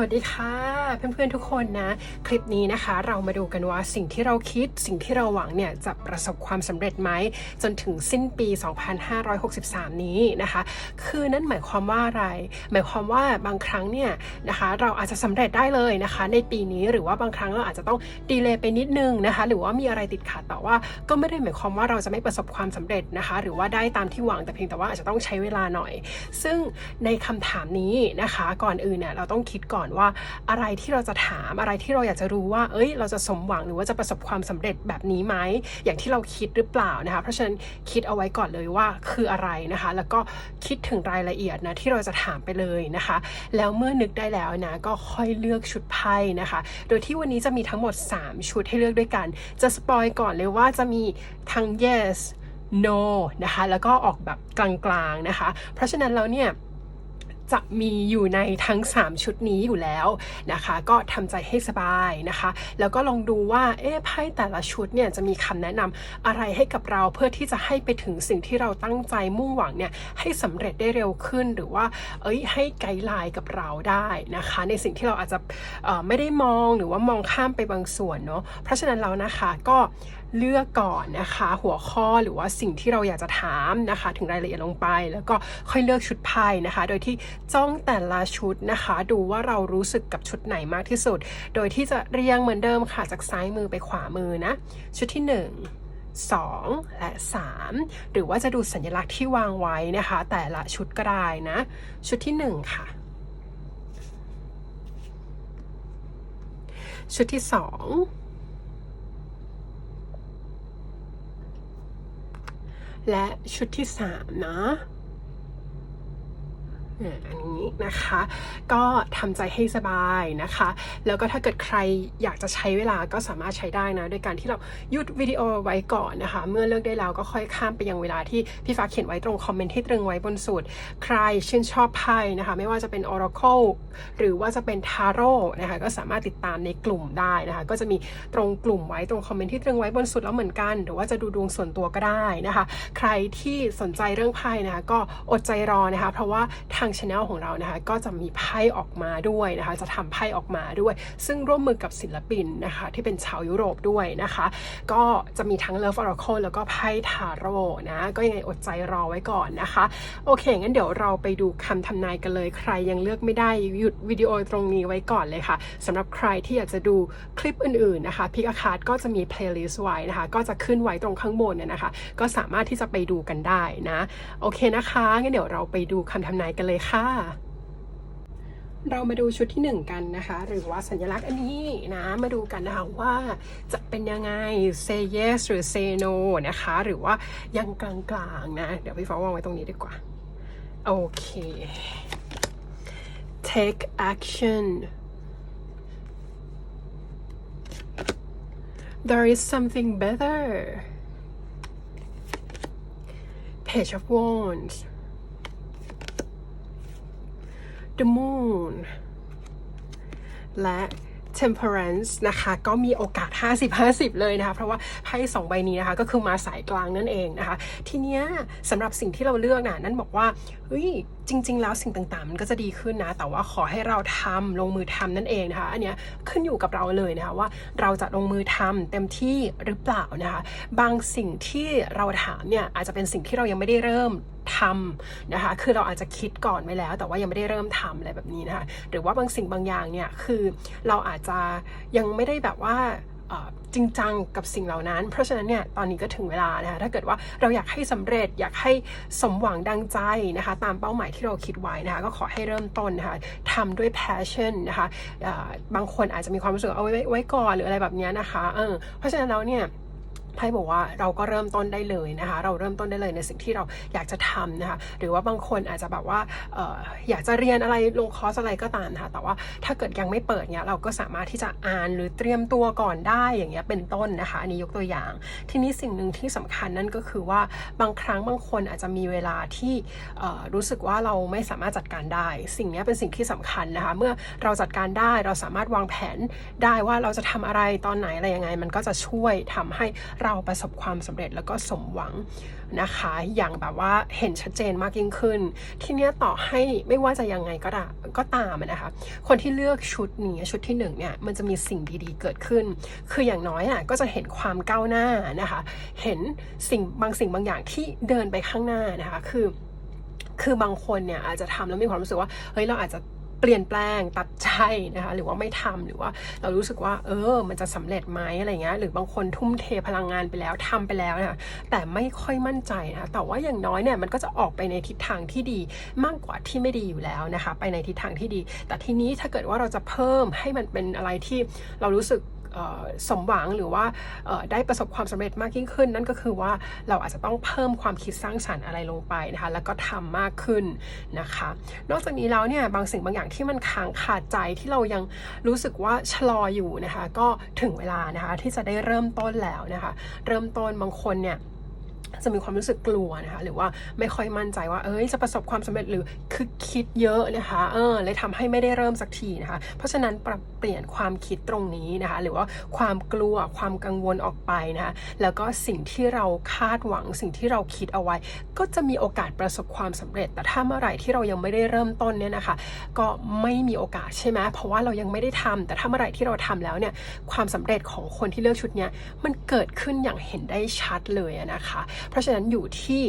วัสดีค่ะเพื่อนๆทุกคนนะ คลิปนี้นะคะ เรามาดูกันว่าสิ่งที่เราคิด สิ่งที่เราหวังเนี่ยจะประสบความสำเร็จไหมจนถึงสิ้นปี 2563 นี้นะคะ คือนั่นหมายความว่าอะไร หมายความว่าบางครั้งเนี่ยนะคะ เราอาจจะสำเร็จได้เลยนะคะ ในปีนี้หรือว่าบางครั้งเราอาจจะต้องดีเลย์ไปนิดนึงนะคะ หรือว่ามีอะไรติดขัดแต่ว่าก็ไม่ได้หมายความว่าเราจะไม่ประสบความสำเร็จนะคะ หรือว่าได้ตามที่หวังแต่เพียงแต่ว่าอาจจะต้องใช้เวลาหน่อย ซึ่งในคำถามนี้นะคะ ก่อนอื่นเนี่ยเราต้องคิดก่อนว่าอะไรที่เราจะถามอะไรที่เราอยากจะรู้ว่า เอ้ย เราจะสมหวังหรือว่าจะประสบความสำเร็จแบบนี้ไหมอย่างที่เราคิดหรือเปล่านะคะ เพราะฉะนั้นคิดเอาไว้ก่อนเลยว่าคืออะไรนะคะ แล้วก็คิดถึงรายละเอียดนะที่เราจะถามไปเลยนะคะ แล้วเมื่อนึกได้แล้วนะก็ค่อยเลือกชุดไพ่นะคะ โดยที่วันนี้จะมีทั้งหมด 3 ชุดให้เลือกด้วยกัน จะสปอยก่อนเลยว่าจะมีทั้ง yes no นะคะ แล้วก็ออกแบบกลางๆนะคะ เพราะฉะนั้นแล้วเนี่ย จะมีอยู่ในทั้ง 3 ชุดนี้อยู่แล้วนะคะ ก็ทำใจให้สบายนะคะ แล้วก็ลองดูว่าเอ๊ะไพ่แต่ละชุดเนี่ยจะมีคำแนะนำอะไรให้กับเราเพื่อที่จะให้ไปถึงสิ่งที่เราตั้งใจมุ่งหวังเนี่ยให้สำเร็จได้เร็วขึ้นหรือว่าเอ้ยให้ไกด์ไลน์กับเราได้นะคะ ในสิ่งที่เราอาจจะไม่ได้มองหรือว่ามองข้ามไปบางส่วนเนาะเพราะฉะนั้นแล้วนะคะก็ เลือกก่อนนะคะ หัวข้อหรือว่าสิ่งที่เราอยากจะถามนะคะ ถึงรายละเอียดลงไป แล้วก็ค่อยเลือกชุดไพ่นะคะ โดยที่จ้องแต่ละชุดนะคะ ดูว่าเรารู้สึกกับชุดไหนมากที่สุด โดยที่จะเรียงเหมือนเดิมค่ะจากซ้ายมือไปขวามือนะ ชุดที่ 1 2 และ 3 หรือว่าจะดูสัญลักษณ์ที่วางไว้นะคะ แต่ละชุดก็ได้นะ ชุดที่ 1 ค่ะ ชุดที่ 2 และชุดที่ 3 นะ อันนี้นะคะ ก็ทำใจให้สบายนะคะ แล้วก็ถ้าเกิดใครอยากจะใช้เวลาก็สามารถใช้ได้นะโดยการที่เราหยุดวิดีโอไว้ก่อนนะคะ เมื่อเลือกได้แล้วก็ค่อยข้ามไปยังเวลาที่พี่ฟ้าเขียนไว้ตรงคอมเมนต์ที่ตรึงไว้บนสุดใครชื่นชอบไพ่นะคะ ไม่ว่าจะเป็น Oracle หรือว่าจะเป็น Tarot นะคะก็สามารถติดตามในกลุ่มได้นะคะ ก็จะมีตรงกลุ่มไว้ตรงคอมเมนต์ที่ตรึงไว้บนสุดแล้วเหมือนกัน หรือว่าจะดูดวงส่วนตัวก็ได้นะคะ ใครที่สนใจเรื่องไพ่นะคะก็อดใจรอนะคะ เพราะว่าทางช anel ของเรานะคะก็จะมีไพ่ออกมาด้วยนะคะ จะทำไพ่ออกมาด้วย ซึ่งร่วมมือกับศิลปินนะคะ ที่เป็นชาวยุโรปด้วยนะคะ ก็จะมีทั้ง Love Oracle แล้วก็ไพ่ทาโร่นะก็ยังไงอดใจรอไว้ก่อนนะคะ โอเค งั้นเดี๋ยวเราไปดูคำทำนายกันเลย ใครยังเลือกไม่ได้หยุดวิดีโอตรงนี้ไว้ก่อนเลยค่ะสำหรับใครที่อยากจะดูคลิปอื่นๆนะคะพิกอาคาร์ดก็จะมีเพลย์ลิสต์ไว้นะคะ ก็จะขึ้นไว้ตรงข้างบนเนี่ยนะคะ ก็สามารถที่จะไปดูกันได้นะ โอเคนะคะงั้นเดี๋ยวเราไปดูคำทำนายกันเลยค่ะ เรามาดูชุดที่หนึ่งกันนะคะ หรือว่าสัญลักษณ์อันนี้นะมาดูกันนะคะว่าจะเป็นยังไง say yes หรือ say no นะคะ หรือว่ายังกลางๆนะ เดี๋ยวพี่ฟ้าวางไว้ตรงนี้ดีกว่า โอเค take action there is something better page of wands the moon และ temperance นะคะ ก็มีโอกาส 50-50 เลยนะคะ เพราะว่าไพ่สองใบนี้นะคะ ก็คือมาสายกลางนั่นเองนะคะ ทีเนี้ยสำหรับสิ่งที่เราเลือกนะนั่นบอกว่าเฮ้ยจริง ๆ แล้วสิ่งต่างๆ มันก็จะดีขึ้นนะ แต่ว่าขอให้เราทำลงมือทำนั่นเองนะคะ อันเนี้ยขึ้นอยู่กับเราเลยนะคะว่าเราจะลงมือทำเต็มที่หรือเปล่านะคะ บางสิ่งที่เราถามเนี่ยอาจจะเป็นสิ่งที่เรายังไม่ได้เริ่ม ทำนะคะ คือเราอาจจะคิดก่อนไว้แล้ว แต่ว่ายังไม่ได้เริ่มทำอะไรแบบนี้นะคะ หรือว่าบางสิ่งบางอย่างเนี่ย คือเราอาจจะยังไม่ได้แบบว่าจริงจังกับสิ่งเหล่านั้น เพราะฉะนั้นเนี่ยตอนนี้ก็ถึงเวลานะคะถ้าเกิดว่าเราอยากให้สำเร็จอยากให้สมหวังดังใจนะคะ ตามเป้าหมายที่เราคิดไว้นะคะก็ขอให้เริ่มต้นนะคะทำด้วย passion นะคะเอ่อบางคนอาจจะมีความรู้สึกเอาไว้ไว้ก่อนหรืออะไรแบบนี้นะคะเออเพราะฉะนั้นแล้วเนี่ย ไพ่บอกว่าเราก็เริ่มต้นได้เลยนะคะ เราเริ่มต้นได้เลยในสิ่งที่เราอยากจะทำนะคะ หรือว่าบางคนอาจจะแบบว่าอออยากจะเรียนอะไรลงคอร์สอะไรก็ตามนะคะ แต่ว่าถ้าเกิดยังไม่เปิดเนี่ยเราก็สามารถที่จะอ่านหรือเตรียมตัวก่อนได้อย่างเงี้ยเป็นต้นนะคะ อันนี้ยกตัวอย่าง ทีนี้สิ่งหนึ่งที่สำคัญนั่นก็คือว่าบางครั้งบางคนอาจจะมีเวลาที่รู้สึกว่าเราไม่สามารถจัดการได้ สิ่งนี้เป็นสิ่งที่สำคัญนะคะ เมื่อเราจัดการได้เราสามารถวางแผนได้ว่าเราจะทำอะไรตอนไหนอะไรยังไง มันก็จะช่วยทำให้เราเราประสบความสำเร็จแล้วก็สมหวังนะคะ อย่างแบบว่าเห็นชัดเจนมากยิ่งขึ้น ทีเนี้ยต่อให้ไม่ว่าจะยังไงก็ได้ก็ตามนะคะ คนที่เลือกชุดนี้ชุดที่หนึ่งเนี่ยมันจะมีสิ่งดีๆเกิดขึ้น คืออย่างน้อยอะก็จะเห็นความก้าวหน้านะคะ เห็นสิ่งบางสิ่งบางอย่างที่เดินไปข้างหน้านะคะ คือคือบางคนเนี่ยอาจจะทำแล้วมีความรู้สึกว่าเฮ้ยเราอาจจะ เปลี่ยนแปลงตัดใจนะคะหรือว่าไม่ทำหรือว่าเรารู้สึกว่า เออ มันจะสำเร็จไหมอะไรเงี้ยหรือบางคนทุ่มเทพลังงานไปแล้วทำไปแล้วนะคะแต่ไม่ค่อยมั่นใจนะคะแต่ว่าอย่างน้อยเนี่ยมันก็จะออกไปในทิศทางที่ดีมากกว่าที่ไม่ดีอยู่แล้วนะคะ ไปในทิศทางที่ดี แต่ทีนี้ถ้าเกิดว่าเราจะเพิ่มให้มันเป็นอะไรที่เรารู้สึก สมหวังหรือว่าได้ประสบความสำเร็จมากยิ่งขึ้น นั่นก็คือว่าเราอาจจะต้องเพิ่มความคิดสร้างสรรค์อะไรลงไปนะคะแล้วก็ทำมากขึ้นนะคะ นอกจากนี้แล้วเนี่ยบางสิ่งบางอย่างที่มันค้างขาดใจที่เรายังรู้สึกว่าชะลออยู่นะคะ ก็ถึงเวลานะคะที่จะได้เริ่มต้นแล้วนะคะ เริ่มต้นบางคนเนี่ย จะมีความรู้สึกกลัวนะคะหรือว่าไม่ค่อยมั่นใจว่าเอ้ยจะประสบความสำเร็จหรือคือคิดเยอะนะคะเออเลยทำให้ไม่ได้เริ่มสักทีนะคะ เพราะฉะนั้นปรับเปลี่ยนความคิดตรงนี้นะคะ หรือว่าความกลัวความกังวลออกไปนะคะแล้วก็สิ่งที่เราคาดหวังสิ่งที่เราคิดเอาไว้ ก็จะมีโอกาสประสบความสำเร็จ แต่ถ้าเมื่อไหร่ที่เรายังไม่ได้เริ่มต้นเนี่ยนะคะ ก็ไม่มีโอกาสใช่ไหมเพราะว่าเรายังไม่ได้ทำแต่ถ้าเมื่อไหร่ที่เราทำแล้วเนี่ยความสำเร็จของคนที่เลือกชุดเนี้ยมันเกิดขึ้นอย่างเห็นได้ชัดเลยนะคะเพราะฉะนั้นอยู่ที่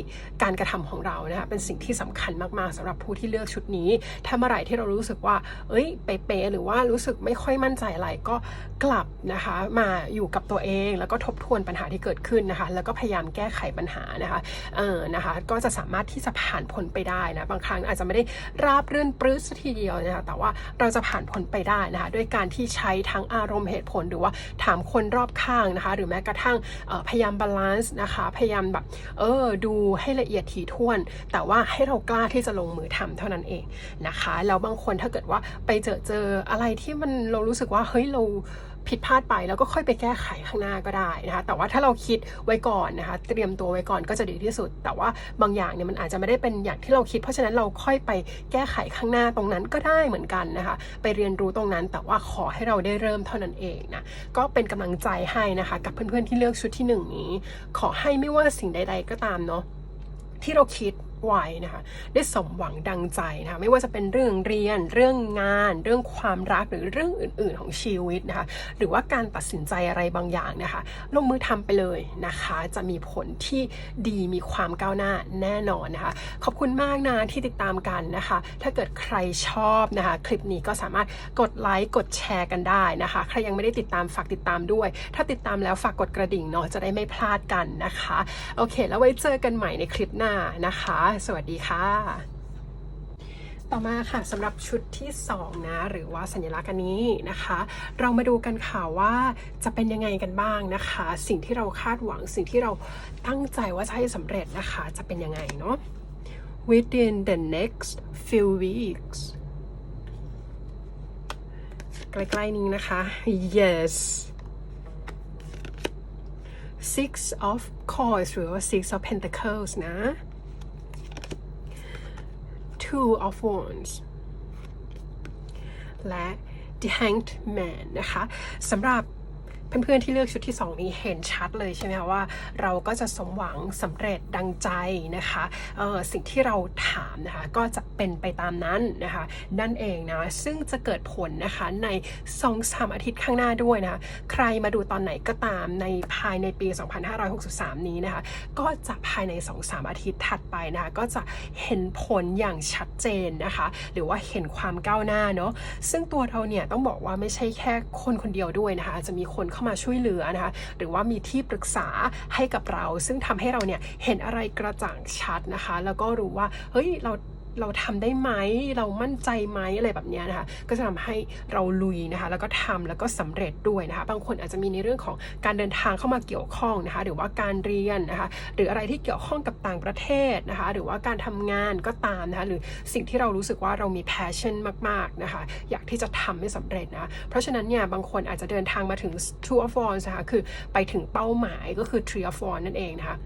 การกระทำของเรานะคะเป็นสิ่งที่สำคัญมากๆสำหรับผู้ที่เลือกชุดนี้ถ้าเมื่อไหร่ที่เรารู้สึกว่า เอ้ยเป๊ะหรือว่ารู้สึกไม่ค่อยมั่นใจอะไรก็กลับนะคะมาอยู่กับตัวเอง แล้วก็ทบทวนปัญหาที่เกิดขึ้นนะคะ แล้วก็พยายามแก้ไขปัญหานะคะเออนะคะก็จะสามารถที่จะผ่านพ้นไปได้นะบางครั้งอาจจะไม่ได้ราบรื่นปรื้ดทีเดียวนะคะแต่ว่าเราจะผ่านพ้นไปได้นะคะด้วยการที่ใช้ทั้งอารมณ์เหตุผล หรือว่าถามคนรอบข้างนะคะ หรือแม้กระทั่งพยายามบาลานซ์นะคะพยายามแบบเออดูให้ละเอียดถี่ถ้วน แต่ว่าให้เรากล้าที่จะลงมือทำเท่านั้นเองนะคะแล้วบางคนถ้าเกิดว่าไปเจอเจออะไรที่มันเรารู้สึกว่าเฮ้ยเรา ผิดพลาดไปแล้วก็ค่อยไปแก้ไขข้างหน้าก็ได้นะคะแต่ว่าถ้าเราคิดไว้ก่อนนะคะเตรียมตัวไว้ก่อนก็จะดีที่สุด แต่ว่าบางอย่างเนี่ยมันอาจจะไม่ได้เป็นอย่างที่เราคิด เพราะฉะนั้นเราค่อยไปแก้ไขข้างหน้าตรงนั้นก็ได้เหมือนกันนะคะไปเรียนรู้ตรงนั้น แต่ว่าขอให้เราได้เริ่มเท่านั้นเองนะก็เป็นกำลังใจให้นะคะกับเพื่อนๆที่เลือกชุดที่หนึ่งนี้ ขอให้ไม่ว่าสิ่งใด ๆ ก็ตามเนาะที่เราคิด ไว้นะคะได้สมหวังดังใจนะคะไม่ว่าจะเป็นเรื่องเรียน เรื่องงาน เรื่องความรักหรือเรื่องอื่น ๆ ของชีวิตนะคะหรือว่าการตัดสินใจอะไรบางอย่างนะคะลงมือทำไปเลยนะคะ จะมีผลที่ดีมีความก้าวหน้าแน่นอนนะคะขอบคุณมากนะที่ติดตามกันนะคะ ถ้าเกิดใครชอบนะคะ คลิปนี้ก็สามารถกดไลค์กดแชร์กันได้นะคะใครยังไม่ได้ติดตามฝากติดตามด้วย ถ้าติดตามแล้วฝากกดกระดิ่งเนาะจะได้ไม่พลาดกันนะคะโอเค แล้วไว้เจอกันใหม่ในคลิปหน้านะคะสวัสดีค่ะ ต่อมาค่ะสำหรับชุดที่2นะหรือว่าสัญลักษณ์อันนี้นะคะ เรามาดูกันค่ะว่าจะเป็นยังไงกันบ้างนะคะ สิ่งที่เราคาดหวังสิ่งที่เราตั้งใจว่าจะให้สำเร็จนะคะ จะเป็นยังไงเนาะ within the next few weeks ใกล้ๆนี้นะคะ yes six of coins หรือว่า six of pentacles นะ two of wands และ the hanged man นะคะสำหรับ เพื่อนๆที่เลือกชุดที่ 2 นี้เห็นชัดเลยใช่ไหมคะว่าเราก็จะสมหวังสำเร็จดังใจนะคะออสิ่งที่เราถามนะคะก็จะเป็นไปตามนั้นนะคะนั่นเองนะซึ่งจะเกิดผลนะคะใน2อสามอาทิตย์ข้างหน้าด้วยนะใครมาดูตอนไหนก็ตามในภายในปี 2563 นี้นะคะก็จะภายใน 2-3 อาทิตย์ถัดไปนะคะก็จะเห็นผลอย่างชัดเจนนะคะหรือว่าเห็นความก้าวหน้าเนาะซึ่งตัวเราเนี่ยต้องบอกว่าไม่ใช่แค่คนคนเดียวด้วยนะคะจะมีคนเข้ามาช่วยเหลือนะคะหรือว่ามีที่ปรึกษาให้กับเรา ซึ่งทำให้เราเนี่ยเห็นอะไรกระจ่างชัดนะคะ แล้วก็รู้ว่าเฮ้ยเรา เราทำได้ไหมเรามั่นใจไหมอะไรแบบนี้นะคะก็จะทำให้เราลุยนะคะแล้วก็ทำแล้วก็สำเร็จด้วยนะคะบางคนอาจจะมีในเรื่องของการเดินทางเข้ามาเกี่ยวข้องนะคะหรือว่าการเรียนนะคะหรืออะไรที่เกี่ยวข้องกับต่างประเทศนะคะหรือว่าการทำงานก็ตามนะคะหรือสิ่งที่เรารู้สึกว่าเรามี passion มากๆนะคะอยากที่จะทำให้สำเร็จนะเพราะฉะนั้นเนี่ยบางคนอาจจะเดินทางมาถึง two of wands นะคะคือไปถึงเป้าหมายก็คือ three of w a n s นั่นเองนะคะ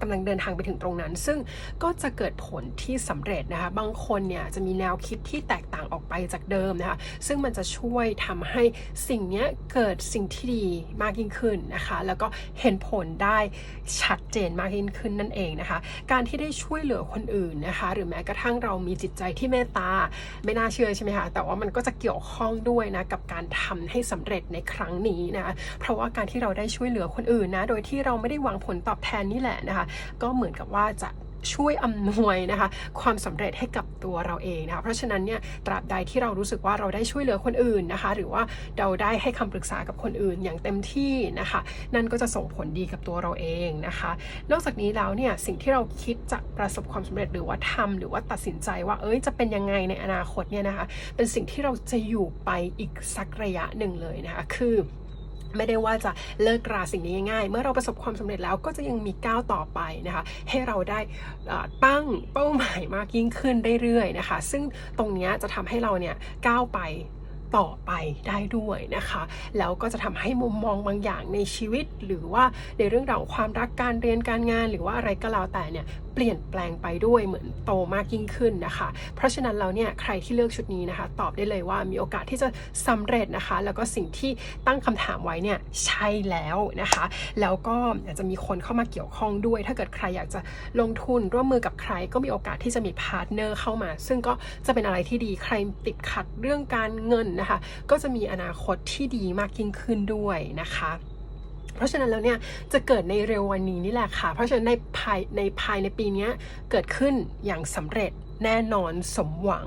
กำลังเดินทางไปถึงตรงนั้น ซึ่งก็จะเกิดผลที่สำเร็จนะคะ บางคนเนี่ยจะมีแนวคิดที่แตกต่างออกไปจากเดิมนะคะ ซึ่งมันจะช่วยทำให้สิ่งเนี้ยเกิดสิ่งที่ดีมากยิ่งขึ้นนะคะ แล้วก็เห็นผลได้ชัดเจนมากยิ่งขึ้นนั่นเองนะคะ การที่ได้ช่วยเหลือคนอื่นนะคะ หรือแม้กระทั่งเรามีจิตใจที่เมตตาไม่น่าเชื่อใช่ไหมคะ แต่ว่ามันก็จะเกี่ยวข้องด้วยนะกับการทำให้สำเร็จในครั้งนี้นะคะเพราะว่าการที่เราได้ช่วยเหลือคนอื่นนะ โดยที่เราไม่ได้หวังผลตอบแทนนี่แหละนะคะก็เหมือนกับว่าจะช่วยอำนวยนะคะความสำเร็จให้กับตัวเราเองนะคะเพราะฉะนั้นเนี่ยตราบใดที่เรารู้สึกว่าเราได้ช่วยเหลือคนอื่นนะคะ หรือว่าเราได้ให้คำปรึกษากับคนอื่นอย่างเต็มที่นะคะ นั่นก็จะส่งผลดีกับตัวเราเองนะคะ นอกจากนี้แล้วเนี่ยสิ่งที่เราคิดจะประสบความสำเร็จหรือว่าทำหรือว่าตัดสินใจว่าเอ้ยจะเป็นยังไงในอนาคตเนี่ยนะคะ เป็นสิ่งที่เราจะอยู่ไปอีกสักระยะหนึ่งเลยนะคะคือ ไม่ได้ว่าจะเลิกราสิ่งนี้ง่ายเมื่อเราประสบความสำเร็จแล้วก็จะยังมีก้าวต่อไปนะคะ ให้เราได้ตั้งเป้าหมายมากยิ่งขึ้นเรื่อยๆนะคะ ซึ่งตรงนี้จะทำให้เราเนี่ยก้าวไป ต่อไปได้ด้วยนะคะ แล้วก็จะทำให้มุมมองบางอย่างในชีวิต หรือว่าในเรื่องราวความรักการเรียนการงาน หรือว่าอะไรก็แล้วแต่เนี่ยเปลี่ยนแปลงไปด้วยเหมือนโตมากยิ่งขึ้นนะคะ เพราะฉะนั้นเราเนี่ยใครที่เลือกชุดนี้นะคะ ตอบได้เลยว่ามีโอกาสที่จะสำเร็จนะคะ แล้วก็สิ่งที่ตั้งคำถามไว้เนี่ยใช่แล้วนะคะ แล้วก็อาจจะมีคนเข้ามาเกี่ยวข้องด้วย ถ้าเกิดใครอยากจะลงทุนร่วมมือกับใคร ก็มีโอกาสที่จะมีพาร์ทเนอร์เข้ามา ซึ่งก็จะเป็นอะไรที่ดีใครติดขัดเรื่องการเงินนะคะ ก็จะมีอนาคตที่ดีมากยิ่งขึ้นด้วยนะคะเพราะฉะนั้นแล้วเนี่ยจะเกิดในเร็ววันนี้นี่แหละค่ะ เพราะฉะนั้นในภายในภายในปีนี้เกิดขึ้นอย่างสำเร็จ แน่นอนสมหวัง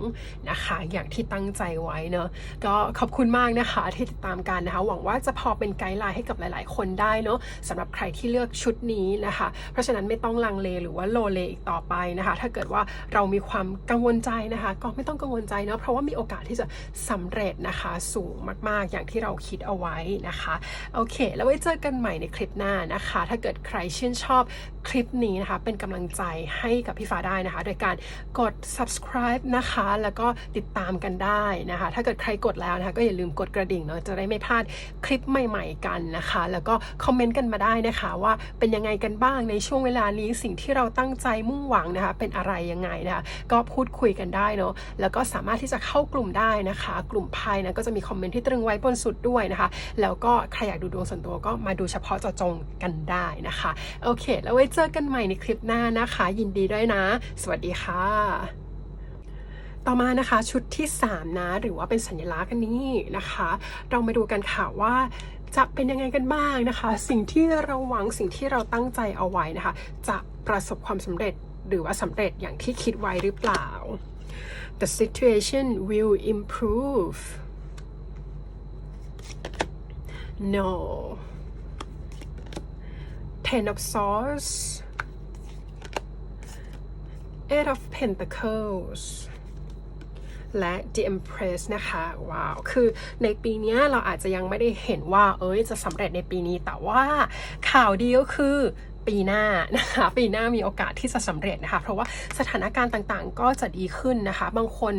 นะคะ อย่างที่ตั้งใจไว้เนอะก็ขอบคุณมากนะคะที่ติดตามกันนะคะ หวังว่าจะพอเป็นไกด์ไลน์ให้กับหลาย ๆ คนได้เนอะสำหรับใครที่เลือกชุดนี้นะคะ เพราะฉะนั้นไม่ต้องลังเลหรือว่าโลเลอีกต่อไปนะคะ ถ้าเกิดว่าเรามีความกังวลใจนะคะ ก็ไม่ต้องกังวลใจเนอะเพราะว่ามีโอกาสที่จะสำเร็จนะคะสูงมาก ๆ อย่างที่เราคิดเอาไว้นะคะโอเค แล้วไว้เจอกันใหม่ในคลิปหน้านะคะ ถ้าเกิดใครชื่นชอบคลิปนี้นะคะ เป็นกำลังใจให้กับพี่ฟ้าได้นะคะ โดยการกด subscribe นะคะ แล้วก็ติดตามกันได้นะคะ ถ้าเกิดใครกดแล้วนะคะ ก็อย่าลืมกดกระดิ่งเนาะจะได้ไม่พลาดคลิปใหม่ ๆ กันนะคะ แล้วก็คอมเมนต์กันมาได้นะคะ ว่าเป็นยังไงกันบ้างในช่วงเวลานี้สิ่งที่เราตั้งใจมุ่งหวังนะคะ เป็นอะไรยังไงนะคะ ก็พูดคุยกันได้เนาะแล้วก็สามารถที่จะเข้ากลุ่มได้นะคะ กลุ่มภายนะก็จะมีคอมเมนต์ที่ตรึงไว้บนสุดด้วยนะคะ แล้วก็ใครอยากดูดวงส่วนตัวก็มาดูเฉพาะเจาะจงกันได้นะคะโอเค แล้วไว้เจอกันใหม่ในคลิปหน้านะคะ ยินดีด้วยนะ สวัสดีค่ะ ต่อมานะคะชุดที่ 3 นะ หรือว่าเป็นสัญลักษณ์อันนี้นะคะ เรามาดูกันค่ะว่าจะเป็นยังไงกันบ้างนะคะ สิ่งที่เราหวังสิ่งที่เราตั้งใจเอาไว้นะคะ จะประสบความสำเร็จหรือว่าสำเร็จอย่างที่คิดไว้หรือเปล่า The situation will improve No Ten of Swords Eight of Pentacles และ The Empress นะคะว้าวคือในปีนี้เราอาจจะยังไม่ได้เห็นว่า เอ้ยจะสำเร็จในปีนี้แต่ว่าข่าวดีก็คือ ปีหน้านะคะปีหน้ามีโอกาสที่จะสำเร็จนะคะ เพราะว่าสถานการณ์ต่างๆ ก็จะดีขึ้นนะคะ บางคน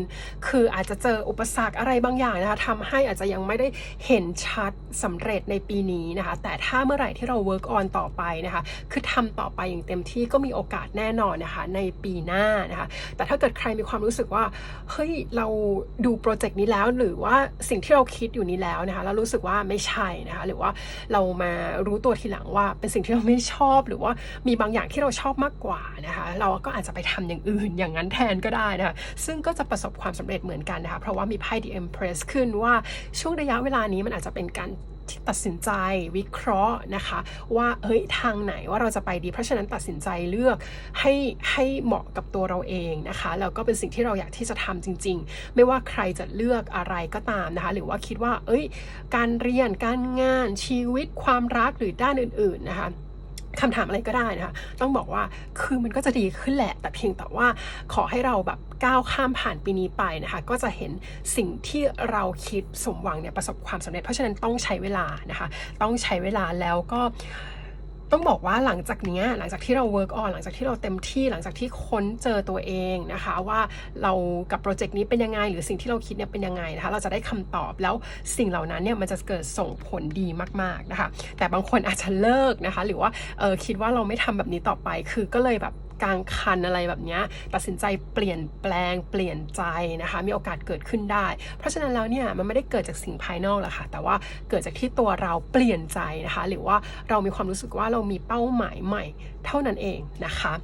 คืออาจจะเจออุปสรรคอะไรบางอย่างนะคะทำให้อาจจะยังไม่ได้เห็นชัดสำเร็จในปีนี้นะคะ แต่ถ้าเมื่อไหร่ที่เรา work on ต่อไปนะคะ คือทำต่อไปอย่างเต็มที่ก็มีโอกาสแน่นอนนะคะ ในปีหน้านะคะ แต่ถ้าเกิดใครมีความรู้สึกว่าเฮ้ยเราดูโปรเจกต์นี้แล้วหรือว่าสิ่งที่เราคิดอยู่นี้แล้วนะคะแล้วรู้สึกว่าไม่ใช่นะคะหรือว่าเรามารู้ตัวทีหลังว่าเป็นสิ่งที่เราไม่ชอบหรือว่ามีบางอย่างที่เราชอบมากกว่านะคะเราก็อาจจะไปทำอย่างอื่นอย่างนั้นแทนก็ได้นะคะซึ่งก็จะประสบความสำเร็จเหมือนกันนะคะเพราะว่ามีไพ่ The Empress ขึ้นว่าช่วงระยะเวลานี้มันอาจจะเป็นการที่ตัดสินใจวิเคราะห์นะคะ ว่าเฮ้ยทางไหนว่าเราจะไปดี เพราะฉะนั้นตัดสินใจเลือกให้ให้เหมาะกับตัวเราเองนะคะแล้วก็เป็นสิ่งที่เราอยากที่จะทำจริง ๆ ไม่ว่าใครจะเลือกอะไรก็ตามนะคะหรือว่าคิดว่า เอ้ย การเรียนการงานชีวิตความรักหรือด้านอื่น ๆนะคะ คำถามอะไรก็ได้นะคะต้องบอกว่าคือมันก็จะดีขึ้นแหละ แต่เพียงแต่ว่าขอให้เราแบบก้าวข้ามผ่านปีนี้ไปนะคะก็จะเห็นสิ่งที่เราคิดสมหวังเนี่ยประสบความสำเร็จ เพราะฉะนั้นต้องใช้เวลานะคะ ต้องใช้เวลาแล้วก็ ต้องบอกว่าหลังจากเนี้ยหลังจากที่เรา work on หลังจากที่เราเต็มที่หลังจากที่ค้นเจอตัวเองนะคะว่าเรากับโปรเจกต์นี้เป็นยังไง หรือสิ่งที่เราคิดเนี่ยเป็นยังไงนะคะเราจะได้คำตอบแล้วสิ่งเหล่านั้นเนี่ยมันจะเกิดส่งผลดีมากๆนะคะแต่บางคนอาจจะเลิกนะคะหรือว่าออคิดว่าเราไม่ทำแบบนี้ต่อไปคือก็เลยแบบ กลางคันอะไรแบบนี้ตัดสินใจเปลี่ยนแปลงเปลี่ยนใจนะคะ มีโอกาสเกิดขึ้นได้ เพราะฉะนั้นแล้วเนี่ยมันไม่ได้เกิดจากสิ่งภายนอกหรอกค่ะ แต่ว่าเกิดจากที่ตัวเราเปลี่ยนใจนะคะ หรือว่าเรามีความรู้สึกว่าเรามีเป้าหมายใหม่ เท่านั้นเองนะคะ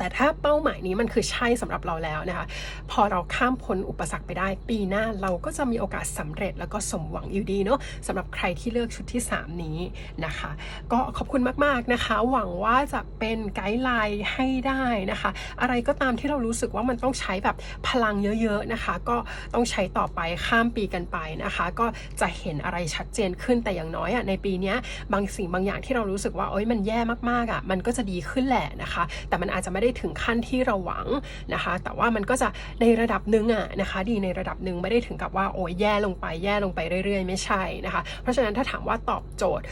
แต่ถ้าเป้าหมายนี้มันคือใช่สำหรับเราแล้วนะคะ พอเราข้ามพ้นอุปสรรคไปได้ ปีหน้าเราก็จะมีโอกาสสำเร็จแล้วก็สมหวังอยู่ดีเนาะสำหรับใครที่เลือกชุดที่ 3 นี้นะคะ ก็ขอบคุณมากๆนะคะ หวังว่าจะเป็นไกด์ไลน์ให้ได้นะคะ อะไรก็ตามที่เรารู้สึกว่ามันต้องใช้แบบพลังเยอะๆนะคะ ก็ต้องใช้ต่อไปข้ามปีกันไปนะคะ ก็จะเห็นอะไรชัดเจนขึ้นแต่อย่างน้อยอะในปีนี้บางสิ่งบางอย่างที่เรารู้สึกว่าโอ๊ยมันแย่มากๆอะมันก็จะดีขึ้นแหละนะคะ แต่มันอาจจะไม่ได้ถึงขั้นที่เราหวังนะคะ แต่ว่ามันก็จะในระดับหนึ่งอะนะคะ ดีในระดับหนึ่งไม่ได้ถึงกับว่าโอ้ยแย่ลงไปแย่ลงไปเรื่อย ๆ ไม่ใช่นะคะ เพราะฉะนั้นถ้าถามว่าตอบโจทย์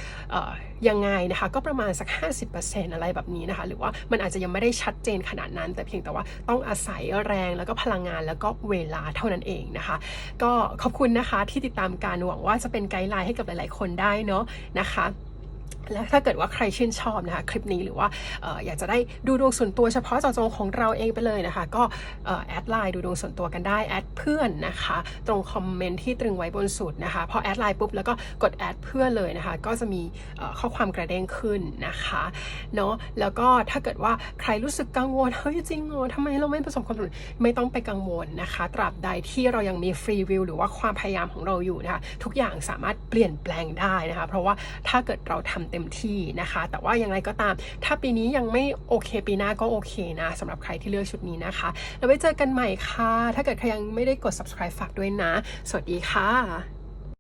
ยังไงนะคะ ก็ประมาณสัก 50%อะไรแบบนี้นะคะ หรือว่ามันอาจจะยังไม่ได้ชัดเจนขนาดนั้น แต่เพียงแต่ว่าต้องอาศัยแรงแล้วก็พลังงานแล้วก็เวลาเท่านั้นเองนะคะ ก็ขอบคุณนะคะที่ติดตามการหวังว่าจะเป็นไกด์ไลน์ให้กับหลาย ๆ คนได้เนาะนะคะ และถ้าเกิดว่าใครชื่นชอบนะคะคลิปนี้หรือว่าออยากจะได้ดูดวงส่วนตัวเฉพาะเจาะจงของเราเองไปเลยนะคะ ก็แอดไลน์ดูดวงส่วนตัวกันได้แอดเพื่อนนะคะ ตรงคอมเมนต์ที่ตรึงไว้บนสุดนะคะพอแอดไลน์ปุ๊บแล้วก็กดแอดเพื่อนเลยนะคะ ก็จะมีข้อความกระเด้งขึ้นนะคะเนาะแล้วก็ถ้าเกิดว่าใครรู้สึกกังวลเฮ้ยจริงเหรอทำไมเราไม่ประสบความสำเร็จไม่ต้องไปกังวลนะคะ ตราบใดที่เรายังมีฟรีวิวหรือว่าความพยายามของเราอยู่นะคะทุกอย่างสามารถเปลี่ยนแปลงได้นะคะ เพราะว่าถ้าเกิดเราทำเต็ต็มที่นะคะ แต่ว่าอย่างไรก็ตาม ถ้าปีนี้ยังไม่โอเค ปีหน้าก็โอเคนะสำหรับใครที่เลือกชุดนี้นะคะ แล้วไว้เจอกันใหม่ค่ะ ถ้าเกิดใครยังไม่ได้กด subscribe ฝากด้วยนะ สวัสดีค่ะ